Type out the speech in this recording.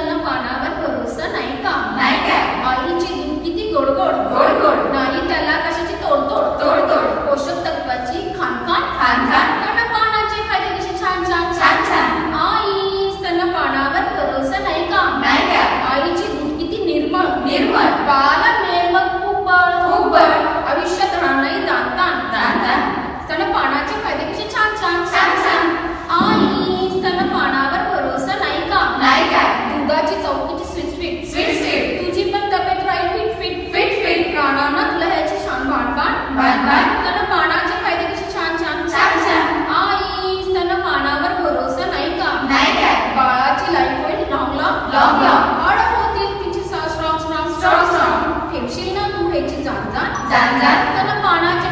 करना पाना छान छान छान त्यांना पानावर भरोसा नाही का बाळाची लाईफ होईल लॉंग लॉंग लॉंग लॉंग अड होतील तिची स्ट्रॉंग स्ट्रॉंग ठेवशील ना तू ह्याची जाण जाण त्यांना पानाच्या